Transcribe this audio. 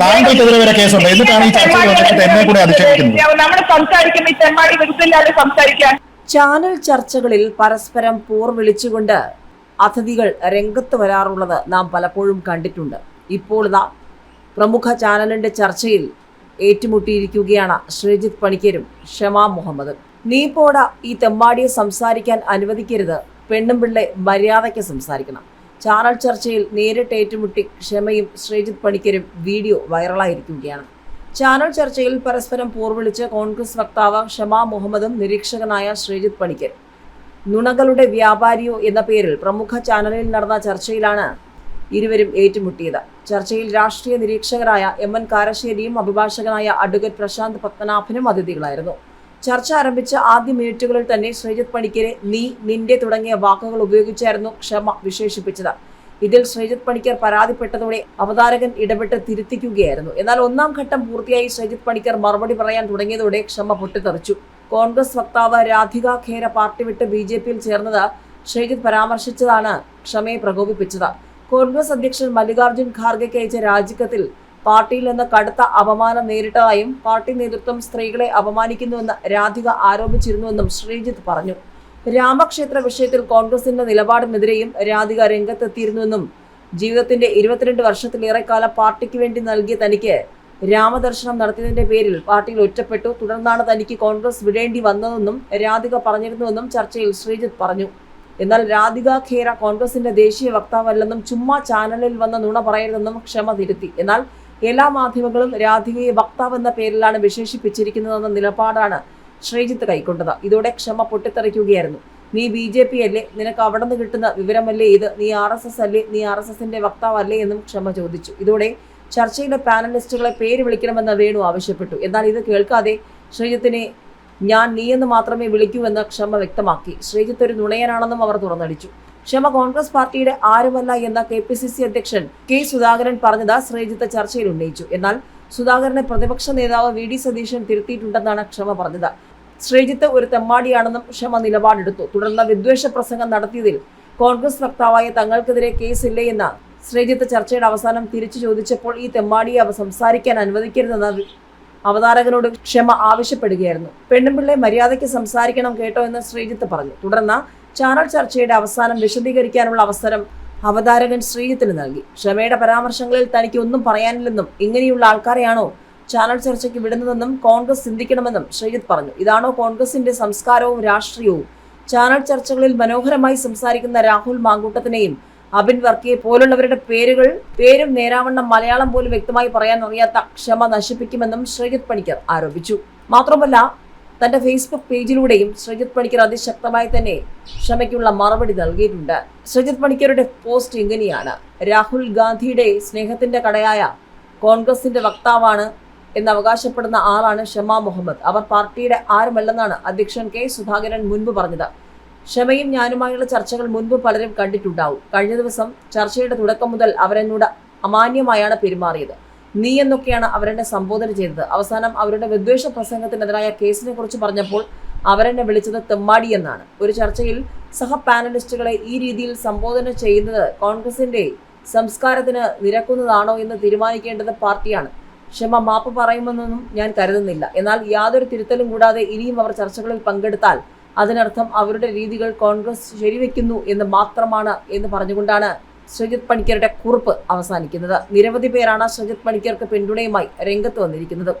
താങ്കൾക്കെതിരെ വരെ കേസുണ്ട്. എന്നിട്ടാണ് ഈ ചർച്ചയിൽ വന്നിട്ട് എന്നെ കൂടെ അധിക്ഷേപിക്കുന്നത്? നമ്മൾ സംസാരിക്കുന്ന ഈ തെമ്മാടി വിരുദ്ധല്ലാതെ സംസാരിക്കാൻ? ചാനൽ ചർച്ചകളിൽ പരസ്പരം പോർ വിളിച്ചുകൊണ്ട് അതിഥികൾ രംഗത്ത് വരാറുള്ളത് നാം പലപ്പോഴും കണ്ടിട്ടുണ്ട്. ഇപ്പോൾ ഇതാ പ്രമുഖ ചാനലിന്റെ ചർച്ചയിൽ ഏറ്റുമുട്ടിയിരിക്കുകയാണ് ശ്രീജിത്ത് പണിക്കരും ഷമാ മുഹമ്മദും. നീ പോടാ ഈ തെമ്മാടിയെ സംസാരിക്കാൻ അനുവദിക്കരുത്. പെണ്ണും പിള്ളെ മര്യാദയ്ക്ക് സംസാരിക്കണം. ചാനൽ ചർച്ചയിൽ നേരിട്ട് ഏറ്റുമുട്ടി ക്ഷമയും ശ്രീജിത് പണിക്കരും വീഡിയോ വൈറലായിരിക്കുകയാണ്. ചാനൽ ചർച്ചയിൽ പരസ്പരം പോർവിളിച്ച് കോൺഗ്രസ് വക്താവ് ഷമ മുഹമ്മദും നിരീക്ഷകനായ ശ്രീജിത് പണിക്കർ. നുണകളുടെ വ്യാപാരിയോ എന്ന പേരിൽ പ്രമുഖ ചാനലിൽ നടന്ന ചർച്ചയിലാണ് ഇരുവരും ഏറ്റുമുട്ടിയത്. ചർച്ചയിൽ രാഷ്ട്രീയ നിരീക്ഷകരായ എം എൻ കാരശ്ശേരിയും അഭിഭാഷകനായ അഡ്വക്കേറ്റ് പ്രശാന്ത് പത്മനാഭനും അതിഥികളായിരുന്നു. ചർച്ച ആരംഭിച്ച ആദ്യ മിനിറ്റുകളിൽ തന്നെ ശ്രീജിത്ത് പണിക്കരെ നീ നിന്റെ തുടങ്ങിയ വാക്കുകൾ ഉപയോഗിച്ചായിരുന്നു ക്ഷമ വിശേഷിപ്പിച്ചത്. ഇതിൽ ശ്രീജിത്ത് പണിക്കർ പരാതിപ്പെട്ടതോടെ അവതാരകൻ ഇടപെട്ട് തിരുത്തിക്കുകയായിരുന്നു. എന്നാൽ ഒന്നാം ഘട്ടം പൂർത്തിയായി ശ്രീജിത്ത് പണിക്കർ മറുപടി പറയാൻ തുടങ്ങിയതോടെ ക്ഷമ പൊട്ടിത്തെറിച്ചു. കോൺഗ്രസ് വക്താവ് രാധിക ഖേര പാർട്ടി വിട്ട് ബി ജെ പിയിൽ ചേർന്നത് ശ്രീജിത്ത് പരാമർശിച്ചതാണ് ക്ഷമയെ പ്രകോപിപ്പിച്ചത്. കോൺഗ്രസ് അധ്യക്ഷൻ മല്ലികാർജുൻ ഖാർഗെക്ക് അയച്ച രാജിക്കത്തിൽ പാർട്ടിയിൽ നിന്ന് കടുത്ത അപമാനം നേരിട്ടതായും പാർട്ടി നേതൃത്വം സ്ത്രീകളെ അപമാനിക്കുന്നുവെന്ന് രാധിക ആരോപിച്ചിരുന്നുവെന്നും ശ്രീജിത്ത് പറഞ്ഞു. രാമക്ഷേത്ര വിഷയത്തിൽ കോൺഗ്രസിന്റെ നിലപാടിനെതിരെയും രാധിക രംഗത്തെത്തിയിരുന്നുവെന്നും ജീവിതത്തിന്റെ ഇരുപത്തിരണ്ട് വർഷത്തിലേറെക്കാലം പാർട്ടിക്ക് വേണ്ടി നൽകിയ തനിക്ക് രാമദർശനം നടത്തിയതിന്റെ പേരിൽ പാർട്ടിയിൽ ഒറ്റപ്പെട്ടു. തുടർന്നാണ് തനിക്ക് കോൺഗ്രസ് വിടേണ്ടി വന്നതെന്നും രാധിക പറഞ്ഞിരുന്നുവെന്നും ചർച്ചയിൽ ശ്രീജിത്ത് പറഞ്ഞു. എന്നാൽ രാധിക ഖേര കോൺഗ്രസിന്റെ ദേശീയ വക്താവല്ലെന്നും ചുമ്മാ ചാനലിൽ വന്ന നുണ പറയരുതെന്നും ക്ഷമ തിരുത്തി. എന്നാൽ എല്ലാ മാധ്യമങ്ങളും രാധികയെ വക്താവ് എന്ന പേരിലാണ് വിശേഷിപ്പിച്ചിരിക്കുന്നതെന്ന നിലപാടാണ് ശ്രീജിത്ത് കൈക്കൊണ്ടത്. ഇതോടെ ക്ഷമ പൊട്ടിത്തെറിക്കുകയായിരുന്നു. നീ ബി ജെ പി അല്ലേ? നിനക്ക് അവിടെ നിന്ന് കിട്ടുന്ന വിവരമല്ലേ ഇത്? നീ ആർ എസ് എസ് അല്ലേ? നീ ആർ എസ് എസിന്റെ വക്താവല്ലേ എന്നും ക്ഷമ ചോദിച്ചു. ഇതോടെ ചർച്ചയിലെ പാനലിസ്റ്റുകളെ പേര് വിളിക്കണമെന്ന് വേണു ആവശ്യപ്പെട്ടു. എന്നാൽ ഇത് കേൾക്കാതെ ശ്രീജിത്തിനെ ഞാൻ നീയെന്ന് മാത്രമേ വിളിക്കൂ എന്ന് ക്ഷമ വ്യക്തമാക്കി. ശ്രീജിത്ത് ഒരു നുണയനാണെന്നും അവർ തുറന്നടിച്ചു. ക്ഷമ കോൺഗ്രസ് പാർട്ടിയുടെ ആരുമല്ല എന്ന കെ പി സി സി അധ്യക്ഷൻ കെ സുധാകരൻ പറഞ്ഞത് ശ്രീജിത്ത് ചർച്ചയിൽ ഉന്നയിച്ചു. എന്നാൽ സുധാകരനെ പ്രതിപക്ഷ നേതാവ് വി ഡി സതീശൻ തിരുത്തിയിട്ടുണ്ടെന്നാണ് ക്ഷമ പറഞ്ഞത്. ശ്രീജിത്ത് ഒരു തെമ്മാടിയാണെന്നും ക്ഷമ നിലപാടെടുത്തു. തുടർന്ന് വിദ്വേഷ പ്രസംഗം നടത്തിയതിൽ കോൺഗ്രസ് വക്താവായ തങ്ങൾക്കെതിരെ കേസില്ലേ എന്ന ശ്രീജിത്ത് ചർച്ചയുടെ അവസാനം തിരിച്ചു ചോദിച്ചപ്പോൾ ഈ തെമ്മാടിയെ അവ സംസാരിക്കാൻ അനുവദിക്കരുതെന്ന് അവതാരകനോട് ക്ഷമ ആവശ്യപ്പെടുകയായിരുന്നു. പെണ്ണുമ്പിള്ളെ മര്യാദയ്ക്ക് സംസാരിക്കണം കേട്ടോ എന്ന് ശ്രീജിത്ത് പറഞ്ഞു. തുടർന്ന് ചാനൽ ചർച്ചയുടെ അവസാനം വിശദീകരിക്കാനുള്ള അവസരം അവതാരകൻ ശ്രീജിത്തിന് നൽകി. ക്ഷമയുടെ പരാമർശങ്ങളിൽ തനിക്ക് ഒന്നും പറയാനില്ലെന്നും ഇങ്ങനെയുള്ള ആൾക്കാരെയാണോ ചാനൽ ചർച്ചയ്ക്ക് വിടുന്നതെന്നും കോൺഗ്രസ് ചിന്തിക്കണമെന്നും ശ്രീജിത്ത് പറഞ്ഞു. ഇതാണോ കോൺഗ്രസിന്റെ സംസ്കാരവും രാഷ്ട്രീയവും? ചാനൽ ചർച്ചകളിൽ മനോഹരമായി സംസാരിക്കുന്ന രാഹുൽ മാങ്കൂട്ടത്തിനെയും അബിൻ വർക്കിയെ പോലുള്ളവരുടെ പേരുകൾ പേരും നേരാവണ്ണം മലയാളം പോലും വ്യക്തമായി പറയാൻ അറിയാത്ത ക്ഷമ നശിപ്പിക്കുമെന്നും ശ്രീജിത് പണിക്കർ ആരോപിച്ചു. മാത്രമല്ല തന്റെ ഫേസ്ബുക്ക് പേജിലൂടെയും ശ്രീജിത് പണിക്കർ അതിശക്തമായി തന്നെ ക്ഷമയ്ക്കുള്ള മറുപടി നൽകിയിട്ടുണ്ട്. ശ്രീജിത് പണിക്കരുടെ പോസ്റ്റ് ഇങ്ങനെയാണ്. രാഹുൽ ഗാന്ധിയുടെ സ്നേഹത്തിന്റെ കടയായ കോൺഗ്രസിന്റെ വക്താവാണ് എന്ന് അവകാശപ്പെടുന്ന ആളാണ് ഷമ മുഹമ്മദ്. അവർ പാർട്ടിയുടെ ആരുമല്ലെന്നാണ് അധ്യക്ഷൻ കെ സുധാകരൻ മുൻപ് പറഞ്ഞത്. ക്ഷമയും ഞാനുമായുള്ള ചർച്ചകൾ മുൻപ് പലരും കണ്ടിട്ടുണ്ടാവും. കഴിഞ്ഞ ദിവസം ചർച്ചയുടെ തുടക്കം മുതൽ അവരെന്നോട് അമാന്യമായാണ് പെരുമാറിയത്. നീ എന്നൊക്കെയാണ് അവരെന്നെ സംബോധന ചെയ്തത്. അവസാനം അവരുടെ വിദ്വേഷ പ്രസംഗത്തിനെതിരായ കേസിനെ കുറിച്ച് പറഞ്ഞപ്പോൾ അവരെന്നെ വിളിച്ചത് തെമ്മാടി എന്നാണ്. ഒരു ചർച്ചയിൽ സഹ പാനലിസ്റ്റുകളെ ഈ രീതിയിൽ സംബോധന ചെയ്യുന്നത് കോൺഗ്രസിന്റെ സംസ്കാരത്തിന് നിരക്കുന്നതാണോ എന്ന് തീരുമാനിക്കേണ്ടത് പാർട്ടിയാണ്. ക്ഷമ മാപ്പ് പറയുമെന്നൊന്നും ഞാൻ കരുതുന്നില്ല. എന്നാൽ യാതൊരു തിരുത്തലും കൂടാതെ ഇനിയും അവർ ചർച്ചകളിൽ പങ്കെടുത്താൽ അതിനർത്ഥം അവരുടെ രീതികൾ കോൺഗ്രസ് ശരിവെക്കുന്നു എന്ന് മാത്രമാണ് എന്ന് പറഞ്ഞുകൊണ്ടാണ് സജിത് പണിക്കരുടെ കുറിപ്പ് അവസാനിക്കുന്നത്. നിരവധി പേരാണ് സജിത് പണിക്കർക്ക് പിന്തുണയുമായി രംഗത്ത് വന്നിരിക്കുന്നത്.